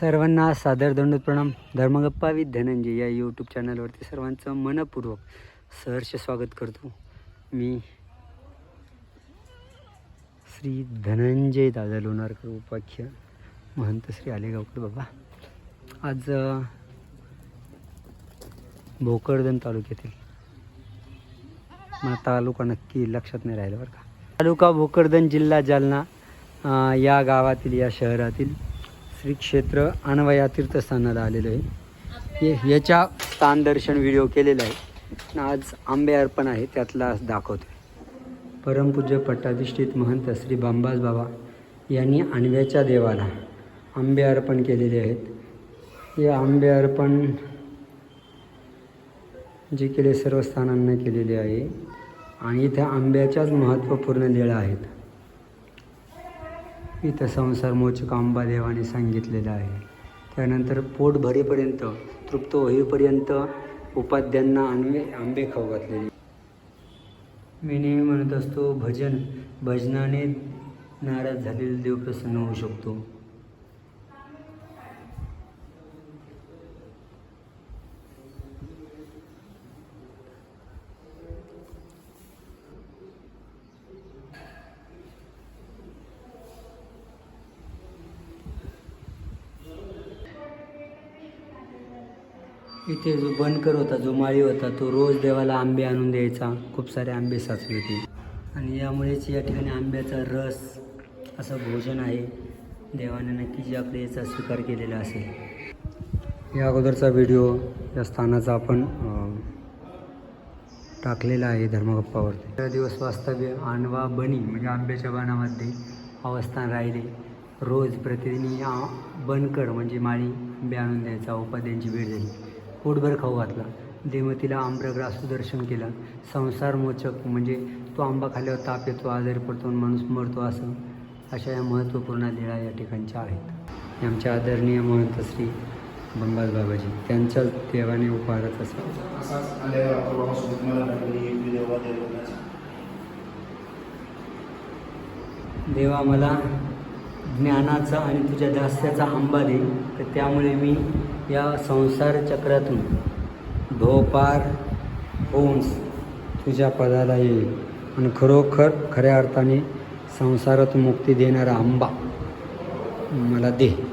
सर्वांना सादर दंडोत प्रणाम. धर्मगप्पा विथ धनंजय या यूट्यूब चॅनलवरती सर्वांचं मनपूर्वक सहर्ष स्वागत करतो. मी श्री धनंजय दादा लोणारकर उपाख्य महंत श्री आलेगावकर बाबा. आज भोकरदन तालुक्यातील मला तालुका नक्की लक्षात नाही राहिलं बरं का. तालुका भोकरदन जिल्हा जालना या गावातील या शहरातील श्री क्षेत्र अनवया तीर्थस्थानाला आलेलो आहे. हे याच्या स्थान दर्शन व्हिडिओ केलेला आहे. आणि आज आंबे अर्पण आहे त्यातला आज दाखवतो परमपूज्य पट्टाधिष्ठित महंत श्री बांबाज बाबा यांनी आणव्याच्या देवाला आंबे अर्पण केलेले आहेत. हे आंबे अर्पण जे केले सर्व स्थानांना केलेले आहे. आणि इथे आंब्याच्याच महत्त्वपूर्ण लेळा आहेत. इथं संसार मोचक अंबादेवाने सांगितलेलं आहे. त्यानंतर पोट भरेपर्यंत तृप्त होईपर्यंत उपाध्यांना आंबे आंबे खाऊ घातलेले. मी नेहमी म्हणत असतो भजन भजनाने नाराज झालेला देव प्रसन्न होऊ शकतो. इथे जो बनकर होता जो माळी होता तो रोज देवाला आंबे आणून द्यायचा. खूप सारे आंबे साचले होते. आणि यामुळेच या ठिकाणी आंब्याचा रस असं भोजन आहे. देवाने नक्कीच आपल्या याचा स्वीकार केलेला असेल. या अगोदरचा व्हिडिओ या स्थानाचा आपण टाकलेला आहे धर्मगप्पावरती. त्या दिवस वास्तव्य आणवा बनी म्हणजे आंब्याच्या बनामध्ये अवस्थान राहिले. रोज प्रतिदिनी या बनकर म्हणजे माळी आंबे आणून द्यायचा. उपाध्यांची भेट झाली. पोटभर खाऊ घातला. देवतीला आम्रग्रास दर्शन केलं. संसार मोचक म्हणजे तो आंबा खाल्यावर ताप येतो आजारी पडतो आणि माणूस मरतो असं. अशा या महत्त्वपूर्ण लीळा या ठिकाणच्या आहेत. आमच्या आदरणीय महंत श्री बंबाज बाबाजी. त्यांच्याच देवाने उपहारात असं देवा मला ज्ञानाचा आणि तुझ्या दास्याचा आंबा दे तर त्यामुळे मी या संसार चक्रातून धोपार होऊन तुझ्या पदाला येईल. आणि खरोखर खऱ्या अर्थाने संसारातून मुक्ती देणारा आंबा मला दे.